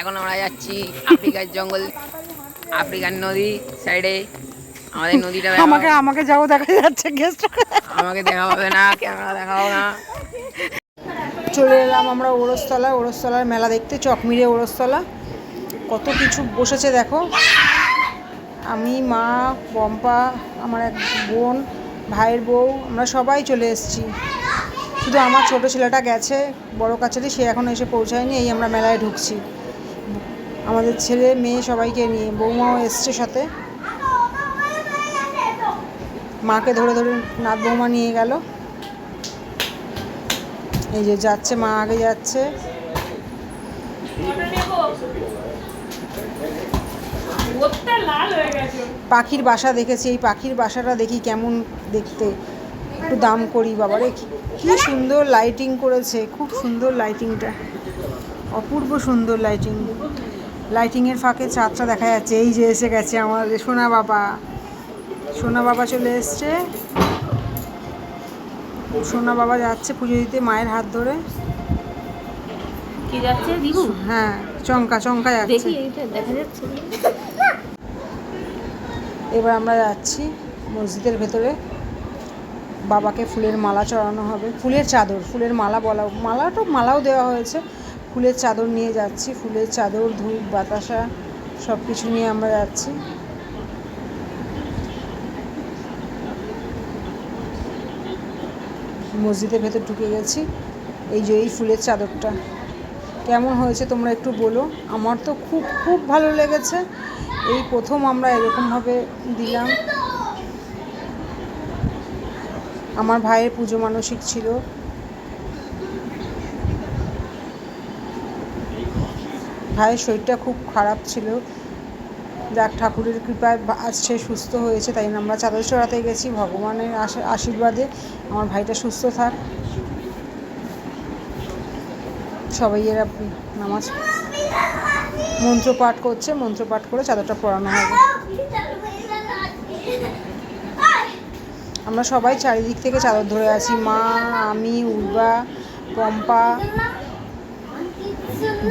এখন আমরা যাচ্ছি আফ্রিকার জঙ্গল আফ্রিকার নদী সাইডে আমাদের নদীটা আমাকে আমাকে যাও দেখা যাচ্ছে গেস্ট আমাকে দেখা হবে না ক্যামেরা দেখাও না। চলে এলাম আমরা ওরসতলা ওরসতলার মেলা দেখতে চকমিরে ওরসতলা। কত কিছু বসেছে দেখো। আমি মা পম্পা আমার এক বোন ভাইয়ের বউ আমরা সবাই চলে এসেছি। শুধু আমার ছোট ছেলেটা গেছে বড় কাছারি সে এখন এসে পৌঁছায়নি এই আমরা মেলায় ঢুকছি। আমাদের ছেলে মেয়ে সবাইকে নিয়ে বৌমাও এসছে সাথে। মাকে ধরে ধরে নাথ বৌমা নিয়ে গেল। এই যে যাচ্ছে মা আগে যাচ্ছে। পাখির বাসা দেখেছি এই পাখির বাসাটা দেখি কেমন দেখতে। একটু দাম করি বাবারে কি কি সুন্দর লাইটিং করেছে খুব সুন্দর লাইটিংটা অপূর্ব সুন্দর লাইটিং লাইটিংয়ের ফাঁকে চাঁদটা দেখা যাচ্ছে এই যে এসে গেছে আমাদের সোনা বাবা। সোনা বাবা চলে এসছে। সোনা বাবা যাচ্ছে পুজো দিতে মায়ের হাত ধরে। কি যাচ্ছে? দিবু? হ্যাঁ চঙ্কা চঙ্কা যাচ্ছে। দেখা যাচ্ছে। এবার আমরা যাচ্ছি মসজিদের ভেতরে। বাবাকে ফুলের মালা চড়ানো হবে। ফুলের চাদর, ফুলের মালা বলা, মালা তো মালাও দেওয়া হয়েছে। ফুলের চাদর নিয়ে যাচ্ছি, ফুলের চাদর, ধূপ, বাতাসা সব কিছু নিয়ে আমরা যাচ্ছি। মসজিদের ভেতর ঢুকে গেছি। এই যে এই ফুলের চাদরটা। কেমন হয়েছে তোমরা একটু বলো। আমার তো খুব খুব ভালো লেগেছে। এই প্রথম আমরা এরকমভাবে দিলাম। আমার ভাইয়ের পুজো মানসিক ছিল। ভাইয়ের শরীরটা খুব খারাপ ছিল। যাক, ঠাকুরের কৃপায় আজ সে সুস্থ হয়েছে, তাই আমরা চাদর চড়াতে গেছি। ভগবানের আশী- আশীর্বাদে আমার ভাইটা সুস্থ থাক। সবাই এরা নামাজ মন্ত্র পাঠ করছে মন্ত্র পাঠ করে চাদরটা পরানো হবে। আমরা সবাই চারিদিক থেকে চাদর ধরে আছি। মা, আমি, উর্বা, পম্পা,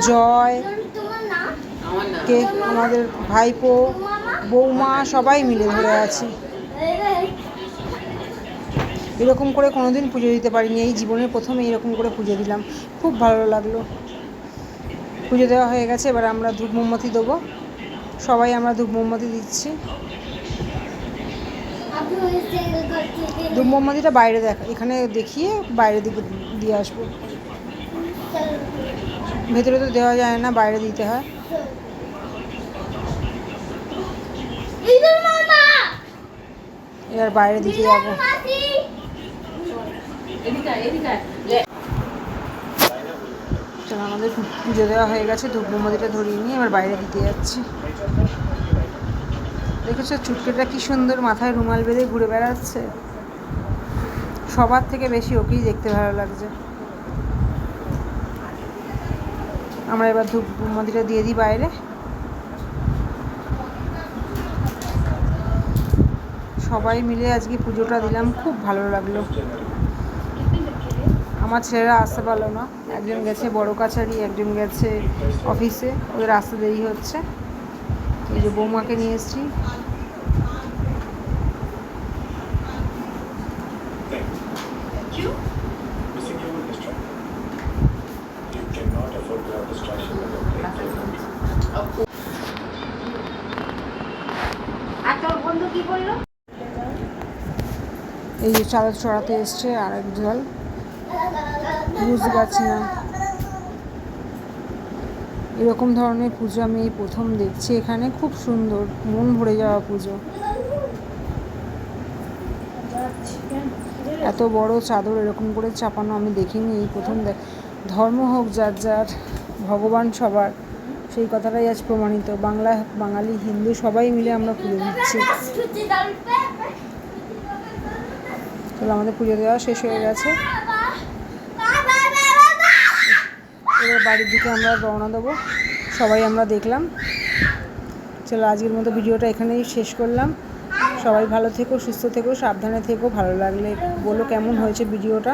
জয়, কে, আমাদের ভাইপো, বৌমা, সবাই মিলে ধরে আছি। এরকম করে কোনোদিন পুজো দিতে পারিনি। এই জীবনের প্রথমে এরকম করে পুজো দিলাম। খুব ভালো লাগল। পুজো দেওয়া হয়ে গেছে। এবার আমরা ধূপ মোমবাতি দেবো। সবাই আমরা ধূপ মোমবাতি দিচ্ছি। ধূপ মোমবাতিটা বাইরে দেখ এখানে দেখিয়ে বাইরে দিকে দিয়ে আসব। ভেতরে তো দেওয়া যায় না বাইরে দিতে হয়। এবার বাইরে দিকে যাব। চলো আমাদের পুজো দেওয়া হয়ে গেছে ধূপ মোমবাতিটা ধরিয়ে নিয়ে এবার বাইরে দিতে যাচ্ছি। দেখেছ চুটকিটা কি সুন্দর মাথায় রুমাল বেঁধে ঘুরে বেড়াচ্ছে? সবার থেকে বেশি ওকেই দেখতে ভালো লাগছে। আমরা এবার ধূপ মোমবাতিটা দিয়ে দিই বাইরে। সবাই মিলে আজকে পুজোটা দিলাম, খুব ভালো লাগল। আমার ছেলেরা আসতে পারল না। একজন গেছে বড় কাছারি, একজন গেছে অফিসে। ওদের আসতে দেরি হচ্ছে। এই যে বৌমাকে নিয়ে এসছি। এই যে চাদর চড়াতে এসছে আর জল বুঝতে পারছি না। এরকম ধরনের পুজো আমি এই প্রথম দেখছি এখানে। খুব সুন্দর, মন ভরে যাওয়া পুজো। এত বড় চাদর এরকম করে চাপানো আমি দেখিনি, এই প্রথম দেখ ধর্ম হোক যার যার, ভগবান সবার, সেই কথাটাই আজ প্রমাণিত। বাংলা, বাঙালি, হিন্দু সবাই মিলে আমরা পুজো দিচ্ছি। তাহলে আমাদের পুজো দেওয়া শেষ হয়ে গেছে এবার বাড়ির দিকে আমরা রওনা দেবো। সবাই আমরা দেখলাম। চলো আজকের মতো ভিডিওটা এখানেই শেষ করলাম। সবাই ভালো থেকো, সুস্থ থেকো, সাবধানে থেকো। ভালো লাগলে বলো কেমন হয়েছে ভিডিওটা।